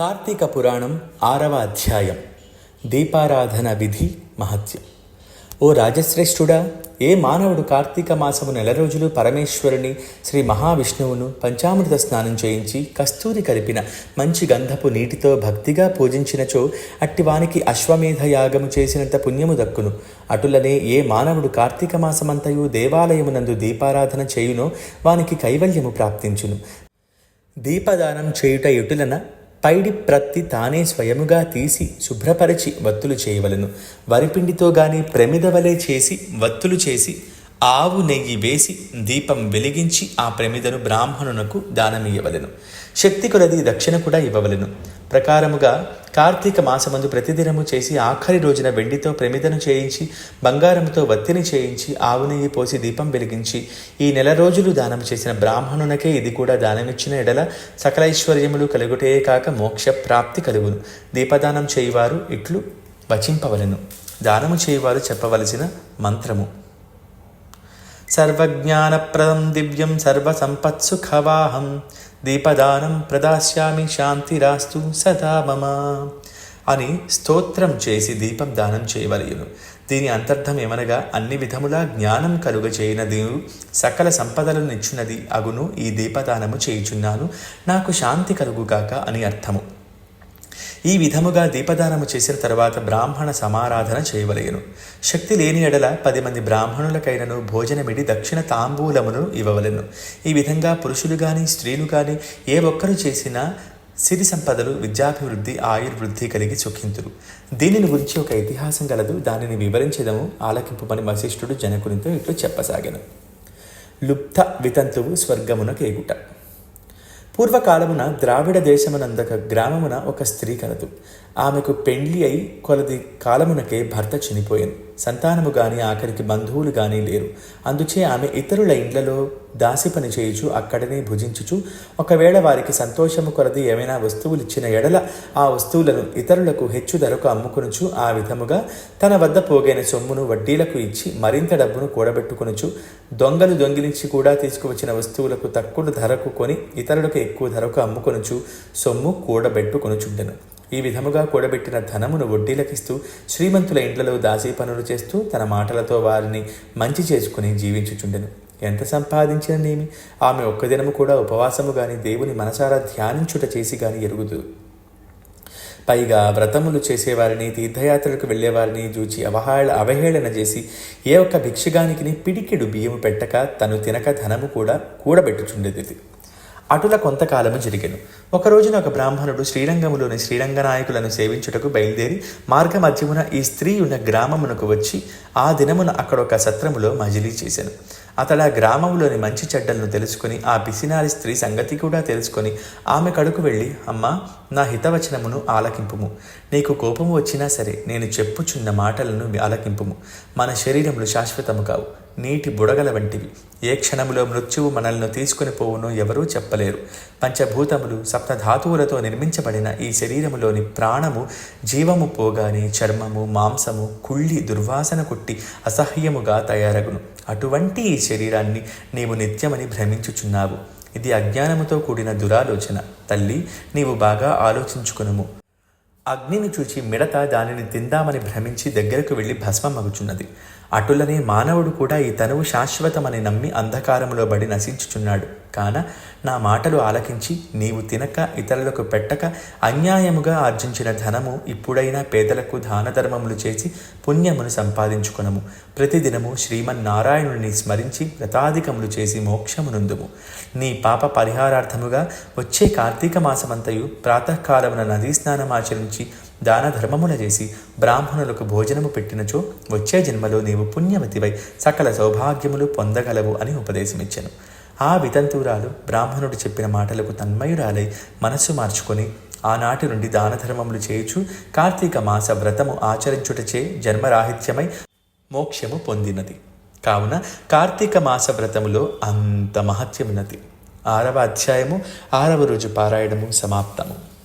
కార్తీక పురాణం ఆరవ అధ్యాయం. దీపారాధన విధి మహత్యం. ఓ రాజశ్రేష్ఠుడా ఏ మానవుడు కార్తీక మాసము నెల రోజులు పరమేశ్వరుని శ్రీ మహావిష్ణువును పంచామృత స్నానం చేయించి కస్తూరి కలిపిన మంచి గంధపు నీటితో భక్తిగా పూజించినచో అట్టివానికి అశ్వమేధ యాగము చేసినంత పుణ్యము దక్కును. అటులనే ఏ మానవుడు కార్తీక మాసమంతయు దేవాలయమునందు దీపారాధన చేయునో వానికి కైవల్యము ప్రాప్తించును. దీపదానం చేయుట ఎటులన? పైడి ప్రత్తి తానే స్వయముగా తీసి శుభ్రపరిచి వత్తులు చేయవలను. వరిపిండితో గాని ప్రమిదవలే చేసి వత్తులు చేసి ఆవు నెయ్యి వేసి దీపం వెలిగించి ఆ ప్రమిదను బ్రాహ్మణునకు దానమియ్యవలెను. శక్తి కొలది దక్షిణ కూడా ఇవ్వవలెను. ప్రకారముగా కార్తీక మాసమందు ప్రతిదినము చేసి ఆఖరి రోజున వెండితో ప్రమిదను చేయించి బంగారముతో వత్తిని చేయించి ఆవు నెయ్యి పోసి దీపం వెలిగించి ఈ నెల రోజులు దానం చేసిన బ్రాహ్మణునకే ఇది కూడా దానమిచ్చిన ఎడల సకలైశ్వర్యములు కలుగుటే కాక మోక్ష ప్రాప్తి కలుగును. దీపదానం చేయువారు ఇట్లు వచింపవలెను. దానము చేయువారు చెప్పవలసిన మంత్రము. సర్వజ్ఞానప్రదం దివ్యం సర్వసంపత్సుఖవాహం. దీపదానం ప్రదాస్యామి శాంతిరాస్తు సదా మమ. అని స్తోత్రం చేసి దీపం దానం చేయవలయును. దీని అంతర్థం ఏమనగా అన్ని విధములా జ్ఞానం కలుగజేయనది సకల సంపదలను ఇచ్చినది అగును ఈ దీపదానము చేయుచున్నాను. నాకు శాంతి కలుగుగాక అని అర్థము. ఈ విధముగా దీపదానము చేసిన తర్వాత బ్రాహ్మణ సమారాధన చేయవలయను శక్తి లేని ఎడల పది మంది బ్రాహ్మణులకైనను భోజనమిడి దక్షిణ తాంబూలమును ఇవ్వవలెను. ఈ విధంగా పురుషులు కానీ స్త్రీలు కానీ ఏ ఒక్కరు చేసినా సిరి సంపదలు విద్యాభివృద్ధి ఆయుర్వృద్ధి కలిగి సుఖింతురు. దీనిని గురించి ఒక ఇతిహాసం గలదు. దానిని వివరించదము ఆలకింపుమని వశిష్ఠుడు జనకునితో ఇట్లు చెప్పసాగాను. లుప్త వితంతువు స్వర్గమున కేగుట పూర్వకాలమున ద్రావిడ దేశమునందక గ్రామమున ఒక స్త్రీ కలదు. ఆమెకు పెండ్లి అయి కొలది కాలమునకే భర్త చనిపోయింది సంతానము గాని ఆఖరికి బంధువులు గాని లేరు. అందుచే ఆమె ఇతరుల ఇండ్లలో దాసి పని చేయుచు అక్కడనే భుజించుచు ఒకవేళ వారికి సంతోషము కొలది ఏమైనా వస్తువులు ఇచ్చిన ఎడల ఆ వస్తువులను ఇతరులకు హెచ్చు ధరకు అమ్ముకొనుచు ఆ విధముగా తన వద్ద పోగైన సొమ్మును వడ్డీలకు ఇచ్చి మరింత డబ్బును కూడబెట్టుకొనుచు దొంగలు దొంగిలించి కూడా తీసుకువచ్చిన వస్తువులకు తక్కువ ధరకు కొని ఇతరులకు ఎక్కువ ధరకు అమ్ముకొనుచు సొమ్ము కూడబెట్టుకొనుచుండెను. ఈ విధముగా కూడబెట్టిన ధనమును వడ్డీలకిస్తూ శ్రీమంతుల ఇండ్లలో దాసీ పనులు చేస్తూ తన మాటలతో వారిని మంచి చేసుకుని జీవించుచుండెను. ఎంత సంపాదించిననేమి? ఆమె ఒక్క దినము కూడా ఉపవాసము గాని దేవుని మనసారా ధ్యానించుట చేసి గాని ఎరుగుదు. పైగా వ్రతములు చేసేవారిని తీర్థయాత్రలకు వెళ్ళేవారిని చూచి అవహేళ అవహేళన చేసి ఏ ఒక్క భిక్షగానికి పిడికెడు బియ్యము పెట్టక తను తినక ధనము కూడా కూడబెట్టుచుండేది అటుల కొంతకాలము జరిగెను. ఒక రోజున ఒక బ్రాహ్మణుడు శ్రీరంగములోని శ్రీరంగ నాయకులను సేవించుటకు బయలుదేరి మార్గమధ్యమున ఈ స్త్రీ ఉన్న గ్రామమునకు వచ్చి ఆ దినమున అక్కడ ఒక సత్రములో మజిలీ చేశాను అతడు ఆ గ్రామంలోని మంచి చెడ్డలను తెలుసుకుని ఆ పిసినారి స్త్రీ సంగతి కూడా తెలుసుకొని ఆమె కడుకు వెళ్ళి అమ్మా నా హితవచనమును ఆలకింపుము. నీకు కోపము వచ్చినా సరే నేను చెప్పుచున్న మాటలను ఆలకింపుము. మన శరీరములు శాశ్వతము కావు. నీటి బుడగల వంటివి. ఏ క్షణములో మృత్యువు మనల్ని తీసుకుని పోవునో ఎవరూ చెప్పలేరు. పంచభూతములు సప్తధాతువులతో నిర్మించబడిన ఈ శరీరములోని ప్రాణము జీవము పోగానే చర్మము మాంసము కుళ్ళి దుర్వాసన కొట్టి అసహ్యముగా తయారగును. అటువంటి ఈ శరీరాన్ని నీవు నిత్యమని భ్రమించుచున్నావు. ఇది అజ్ఞానముతో కూడిన దురాలోచన. తల్లి నీవు బాగా ఆలోచించుకునుము. అగ్నిని చూచి మిడత దానిని తిందామని భ్రమించి దగ్గరకు వెళ్ళి భస్మమగుచున్నది. అటులనే మానవుడు కూడా ఈ తనువు శాశ్వతమని నమ్మి అంధకారములో బడి నశించుచున్నాడు. కాన నా మాటలు ఆలకించి నీవు తినక ఇతరులకు పెట్టక అన్యాయముగా ఆర్జించిన ధనము ఇప్పుడైనా పేదలకు దాన ధర్మములు చేసి పుణ్యమును సంపాదించుకునము. ప్రతిదినము శ్రీమన్నారాయణుని స్మరించి వ్రతాధికములు చేసి మోక్షమునందుము. నీ పాప పరిహారార్థముగా వచ్చే కార్తీక మాసమంతయు ప్రాతకాలమున నదీ స్నానం ఆచరించి దాన ధర్మముల చేసి బ్రాహ్మణులకు భోజనము పెట్టినచో వచ్చే జన్మలో నీవు పుణ్యవతివై సకల సౌభాగ్యములు పొందగలవు అని ఉపదేశమిచ్చాను. ఆ వితంతురాలు బ్రాహ్మణుడు చెప్పిన మాటలకు తన్మయురాలై మనస్సు మార్చుకొని ఆనాటి నుండి దాన ధర్మములు చేయుచు కార్తీక మాస వ్రతము ఆచరించుటచే జన్మరాహిత్యమై మోక్షము పొందినది. కావున కార్తీక మాస వ్రతములో అంత మహత్యమున్నది. ఆరవ అధ్యాయము ఆరవ రోజు పారాయణము సమాప్తము.